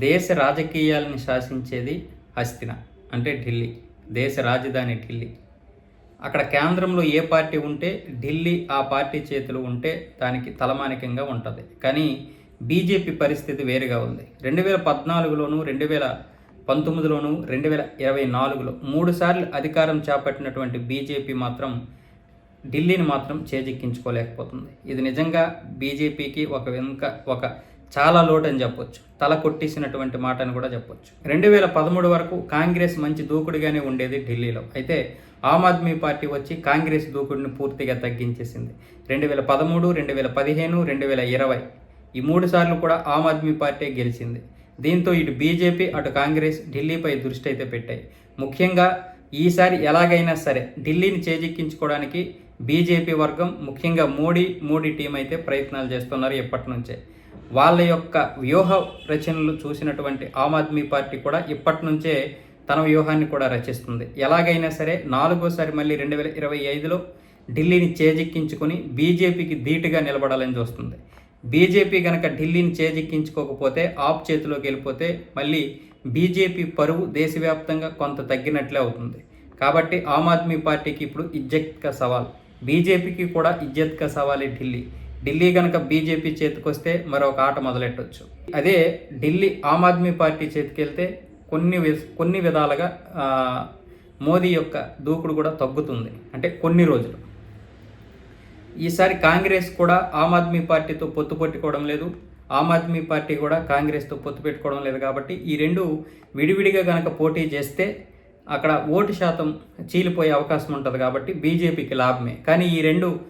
దేశ రాజకీయాలను శాసించేది హస్తిన అంటే ఢిల్లీ దేశ రాజధాని ఢిల్లీ. అక్కడ కేంద్రంలో ఏ పార్టీ ఉంటే ఢిల్లీ ఆ పార్టీ చేతులు ఉంటే దానికి తలమానికంగా ఉంటుంది. కానీ బీజేపీ పరిస్థితి వేరుగా ఉంది. రెండు వేల పద్నాలుగులోను రెండు వేల పంతొమ్మిదిలోను రెండు వేల ఇరవై నాలుగులో మూడు సార్లు అధికారం చేపట్టినటువంటి బీజేపీ మాత్రం ఢిల్లీని మాత్రం చేజిక్కించుకోలేకపోతుంది. ఇది నిజంగా బీజేపీకి ఒక వెనుక ఒక చాలా లోటు అని చెప్పొచ్చు. తల కొట్టేసినటువంటి మాట అని కూడా చెప్పొచ్చు. రెండు వేల పదమూడు వరకు కాంగ్రెస్ మంచి దూకుడుగానే ఉండేది ఢిల్లీలో. అయితే ఆమ్ ఆద్మీ పార్టీ వచ్చి కాంగ్రెస్ దూకుడిని పూర్తిగా తగ్గించేసింది. రెండు వేల పదమూడు రెండు వేల పదిహేను రెండు వేల ఇరవై ఈ మూడు సార్లు కూడా ఆమ్ ఆద్మీ పార్టీ గెలిచింది. దీంతో ఇటు బీజేపీ అటు కాంగ్రెస్ ఢిల్లీపై దృష్టి అయితే పెట్టాయి. ముఖ్యంగా ఈసారి ఎలాగైనా సరే ఢిల్లీని చేజిక్కించుకోవడానికి బీజేపీ వర్గం ముఖ్యంగా మోడీ మోడీ టీం అయితే ప్రయత్నాలు చేస్తున్నారు ఎప్పటి నుంచే. వాళ్ళ యొక్క వ్యూహ రచనలు చూసినటువంటి ఆమ్ ఆద్మీ పార్టీ కూడా ఇప్పటి నుంచే తన వ్యూహాన్ని కూడా రచిస్తుంది. ఎలాగైనా సరే నాలుగోసారి మళ్ళీ రెండు వేల ఇరవై ఐదులో ఢిల్లీని చేజిక్కించుకుని బీజేపీకి ధీటుగా నిలబడాలని చూస్తుంది. బీజేపీ కనుక ఢిల్లీని చేజిక్కించుకోకపోతే ఆప్ చేతిలోకి వెళ్ళిపోతే మళ్ళీ బీజేపీ పరువు దేశవ్యాప్తంగా కొంత తగ్గినట్లే అవుతుంది. కాబట్టి ఆమ్ ఆద్మీ పార్టీకి ఇప్పుడు ఇజ్జత్ కా సవాల్. బీజేపీకి కూడా ఇజ్జత్ కా సవాలే ఢిల్లీ. ఢిల్లీ కనుక బీజేపీ చేతికొస్తే మరొక ఆట మొదలెట్టవచ్చు అదే ఢిల్లీ ఆమ్ ఆద్మీ పార్టీ చేతికెళ్తే కొన్ని వి- కొన్ని విధాలుగా మోదీ యొక్క దూకుడు కూడా తగ్గుతుంది. అంటే కొన్ని రోజులు. ఈసారి కాంగ్రెస్ కూడా ఆమ్ ఆద్మీ పార్టీతో పొత్తు పెట్టుకోవడం లేదు. ఆమ్ ఆద్మీ పార్టీ కూడా కాంగ్రెస్తో పొత్తు పెట్టుకోవడం లేదు కాబట్టి ఈ రెండు విడివిడిగా కనుక పోటీ చేస్తే అక్కడ ఓటు శాతం చీలిపోయే అవకాశం ఉంటుంది కాబట్టి బీజేపీకి లాభమే. కానీ ఈ రెండు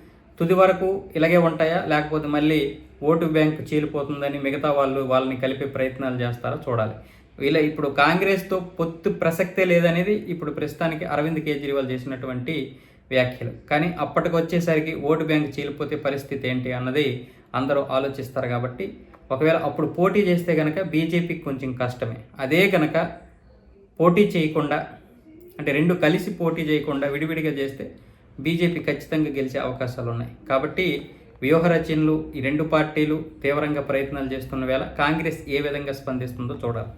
తుది వరకు ఇలాగే ఉంటాయా? లేకపోతే మళ్ళీ ఓటు బ్యాంక్ చీలిపోతుందని మిగతా వాళ్ళు వాళ్ళని కలిపే ప్రయత్నాలు చేస్తారో? చూడాలి. ఇలా ఇప్పుడు కాంగ్రెస్తో పొత్తు ప్రసక్తే లేదనేది ఇప్పుడు ప్రస్తుతానికి అరవింద్ కేజ్రీవాల్ చేసినటువంటి వ్యాఖ్యలు. కానీ అప్పటికి వచ్చేసరికి ఓటు బ్యాంక్ చీలిపోతే పరిస్థితి ఏంటి అన్నది అందరూ ఆలోచిస్తారు కాబట్టి ఒకవేళ అప్పుడు పోటీ చేస్తే కనుక బీజేపీకి కొంచెం కష్టమే. అదే కనుక పోటీ చేయకుండా అంటే రెండు కలిసి పోటీ చేయకుండా విడివిడిగా చేస్తే బీజేపీ ఖచ్చితంగా గెలిచే అవకాశాలు ఉన్నాయి. కాబట్టి వ్యూహ రచనలు ఈ రెండు పార్టీలు తీవ్రంగా ప్రయత్నాలు చేస్తున్న వేళ కాంగ్రెస్ ఏ విధంగా స్పందిస్తుందో చూడాలి.